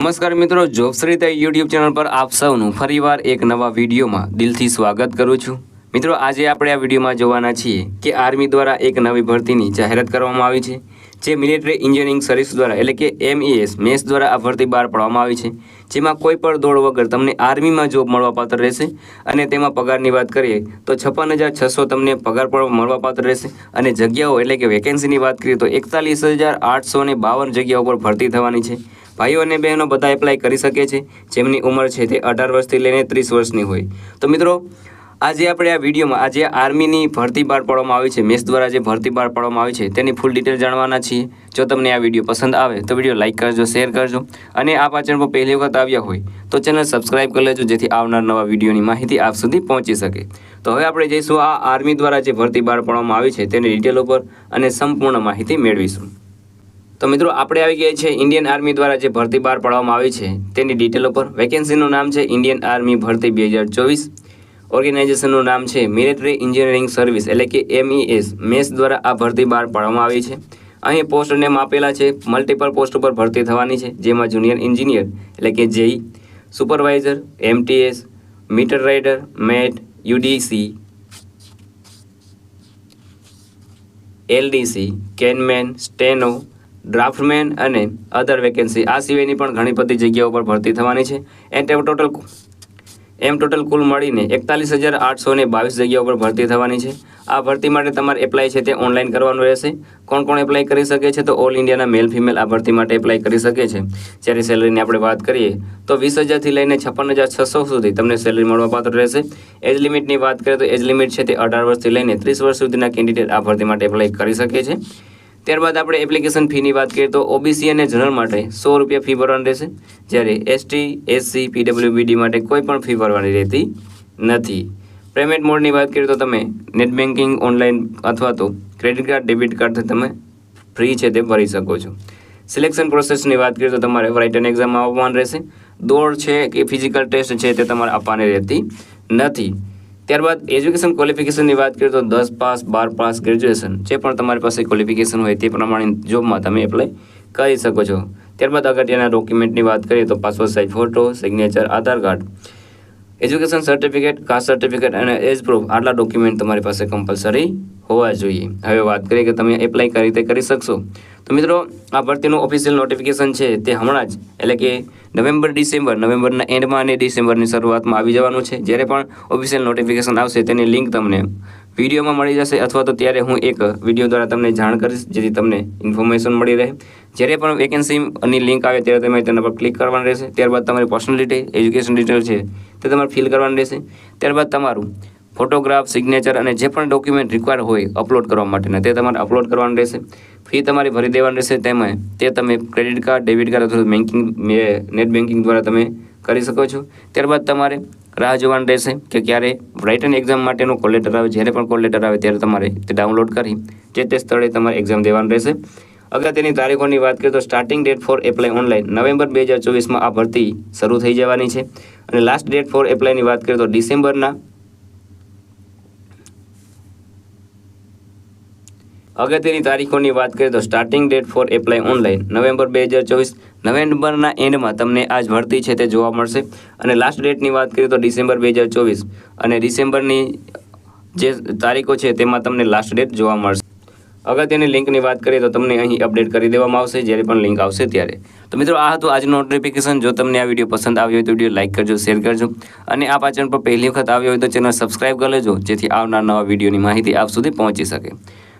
નમસ્કાર મિત્રો જોબશ્રીતા YouTube channel પર આપ સૌનું ફરીવાર એક નવા વિડીયોમાં દિલથી સ્વાગત કરું છું. મિત્રો, આજે આપણે આ વિડીયોમાં જોવાના છીએ કે આર્મી દ્વારા એક નવી ભરતીની જાહેરાત કરવામાં આવી છે, જે મિલિટરી એન્જિનિયરિંગ સર્વિસ દ્વારા એટલે કે એમઈએસ મેસ દ્વારા આ ભરતી બહાર પાડવામાં આવી છે, જેમાં કોઈ પણ દોડ વગર તમને આર્મીમાં જોબ મળવાપાત્ર રહેશે અને તેમાં પગારની વાત કરીએ તો છપ્પન હજાર છસો તમને પગાર પણ મળવાપાત્ર રહેશે અને જગ્યાઓ એટલે કે વેકેન્સીની વાત કરીએ તો એકતાલીસ હજાર આઠસો બાવન જગ્યાઓ પર ભરતી થવાની છે. ભાઈઓ અને બહેનો બધા એપ્લાય કરી શકે છે. જેમની ઉંમર છે તે અઢાર વર્ષથી લઈને ત્રીસ વર્ષની હોય. તો મિત્રો, આજે આપણે આ વિડીયોમાં, આજે આર્મીની ભરતી બહાર પાડવામાં આવી છે. મેસ દ્વારા જે ભરતી બહાર પાડવામાં આવી છે, તેની ફૂલ ડિટેલ જાણવાના છીએ. જો તમને આ વીડિયો પસંદ આવે, તો વીડિયો લાઇક કરજો શેર કરજો. અને આ પાચન પર પહેલી વખત આવ્યા હોય, તો ચેનલ સબસ્ક્રાઇબ કરી લેજો, જેથી આવનાર નવા વિડીયોની માહિતી આપ સુધી પહોંચી શકે. તો હવે આપણે જઈશું આ આર્મી દ્વારા જે ભરતી બહાર પાડવામાં આવી છે, તેની ડિટેલ ઉપર અને સંપૂર્ણ માહિતી મેળવીશું. તો મિત્રો, આપણે આવી ગયા છે ઇન્ડિયન આર્મી દ્વારા જે ભરતી બહાર પાડવામાં આવી છે, તેની ડિટેલ ઉપર. વેકેન્સીનું નામ છે ઇન્ડિયન આર્મી ભરતી બે હજાર ચોવીસ. ઓર્ગેનાઇઝેશનનું નામ છે મિલિટરી એન્જિનિયરિંગ સર્વિસ એટલે કે એમઈએસ મેસ દ્વારા આ ભરતી બહાર પાડવામાં આવી છે. અહીં પોસ્ટ નેમ આપેલા છે મલ્ટિપલ પોસ્ટ ઉપર ભરતી થવાની છે, જેમાં જુનિયર એન્જિનિયર એટલે કે JE supervisor MTS meter rider mate UDC LDC canman steno draftman અને અધર વેકેન્સી આ સિવાયની પણ ઘણી બધી જગ્યાઓ પર ભરતી થવાની છે. એન્ડ એમ ટોટલ એમ ટોટલ કુલ મળીને એકતાલીસ હજાર આઠસો ને બાવીસ જગ્યાઓ પર ભરતી થવાની છે. આ ભરતી માટે તમારે એપ્લાય છે તે ઓનલાઈન કરવાનું રહેશે. કોણ કોણ એપ્લાય કરી શકે છે તો ઓલ ઇન્ડિયાના મેલ ફિમેલ આ ભરતી માટે એપ્લાય કરી શકે છે. જ્યારે સેલરીની આપણે વાત કરીએ, તો વીસ હજારથી લઈને છપ્પન હજાર છસો સુધી તમને સેલરી મળવાપાત્ર રહેશે. એજ લિમિટની વાત કરીએ તો એજ લિમિટ છે તે અઢાર વર્ષથી લઈને ત્રીસ વર્ષ સુધીના કેન્ડિડેટ આ ભરતી માટે એપ્લાય કરી શકે છે. ત્યારબાદ આપણે એપ્લિકેશન ફીની વાત કરીએ તો ઓબીસી અને જનરલ માટે સો રૂપિયા ફી ભરવાની રહેશે. જ્યારે એસટી એસસી પીડબ્લ્યુબીડી માટે કોઈ પણ ફી ભરવાની રહેતી નથી. પેમેન્ટ મોડની વાત કરીએ તો તમે નેટ બેન્કિંગ ઓનલાઈન અથવા તો ક્રેડિટ કાર્ડ ડેબિટ કાર્ડથી તમે ફ્રી છે તે ભરી શકો છો. સિલેક્શન પ્રોસેસની વાત કરીએ તો તમારે રાઇટન એક્ઝામ આપવાનું રહેશે. દોડ છે કે ફિઝિકલ ટેસ્ટ છે તે તમારે આપવાની રહેતી નથી. ત્યારબાદ એજ્યુકેશન ક્વોલિફિકેશનની વાત કરીએ તો દસ પાસ, બાર પાસ ગ્રેજ્યુએશન જે પણ તમારી પાસે ક્વોલિફિકેશન હોય તે પ્રમાણે જોબમાં તમે એપ્લાય કરી શકો છો. ત્યારબાદ અગત્યના ડોક્યુમેન્ટની વાત કરીએ તો passport size photo signature Aadhaar card. Education certificate caste certificate અને એજ પ્રૂફ આટલા ડોક્યુમેન્ટ તમારી પાસે કમ્પલસરી હોવા જોઈએ. હવે વાત કરીએ કે તમે એપ્લાય કઈ રીતે કરી શકશો? તો મિત્રો, આ ભરતીનું ઓફિશિયલ નોટિફિકેશન છે તે હમણાં જ, એટલે કે નવેમ્બર, ડિસેમ્બર, નવેમ્બરના એન્ડમાં અને ડિસેમ્બરની શરૂઆતમાં આવી જવાનું છે. જ્યારે પણ ઓફિશિયલ નોટિફિકેશન આવશે તેની લિંક તમને વિડીયોમાં મળી જશે અથવા તો ત્યારે હું એક વીડિયો દ્વારા તમને જાણ કરીશ, જેથી તમને ઇન્ફોર્મેશન મળી રહે. જ્યારે પણ વેકેન્સીની લિંક આવે ત્યારે તમે તેના પર ક્લિક કરવાનું રહેશે. ત્યારબાદ તમારી પર્સનલ ડિટેલ એજ્યુકેશન ડિટેલ છે તે તમારે ફિલ કરવાનું રહેશે. ત્યારબાદ તમારું ફોટોગ્રાફ સિગ્નેચર અને જે પણ ડોક્યુમેન્ટ રિક્વાયર હોય અપલોડ કરવા માટેના, તે તમારે અપલોડ કરવાનું રહેશે. ફી તમારી ભરી દેવાની રહેશે, તેમાં તે તમે ક્રેડિટ કાર્ડ ડેબિટ કાર્ડ અથવા બેન્કિંગ નેટ બેન્કિંગ દ્વારા તમે કરી શકો છો. ત્યારબાદ તમારે રાહ જોવાનું રહેશે કે ક્યારે રાઇટન એક્ઝામ માટેનું કોલ લેટર આવે, જ્યારે પણ કોલ લેટર આવે ત્યારે તમારે તે ડાઉનલોડ કરી જે તે સ્થળે તમારે એક્ઝામ દેવાનું રહેશે. અગર તેની તારીખોની વાત કરીએ તો starting date for apply online November બે હજાર ચોવીસમાં આ ભરતી શરૂ થઈ જવાની છે. અને લાસ્ટ ડેટ ફોર એપ્લાયની વાત કરીએ તો ડિસેમ્બરના અગત્યની તારીખોની વાત કરીએ તો starting date for apply online November બે હજાર ચોવીસ. નવેમ્બરના એન્ડમાં તમને આ જ ભરતી છે તે જોવા મળશે. અને લાસ્ટ ડેટની વાત કરીએ તો ડિસેમ્બર બે હજાર ચોવીસ. અને ડિસેમ્બરની જે તારીખો છે તેમાં તમને લાસ્ટ ડેટ જોવા મળશે. અગત્યની લિંકની વાત કરીએ તો તમને અહીં અપડેટ કરી દેવામાં આવશે, જ્યારે પણ લિંક આવશે ત્યારે. તો મિત્રો, આ હતું આજનું નોટિફિકેશન જો તમને આ વીડિયો પસંદ આવ્યો હોય તો વીડિયો લાઇક કરજો શેર કરજો. અને આ પાચન પર પહેલી વખત આવ્યો હોય તો ચેનલ સબસ્ક્રાઇબ કરી લેજો, જેથી આવનાર નવા વિડીયોની માહિતી આપ સુધી પહોંચી શકે.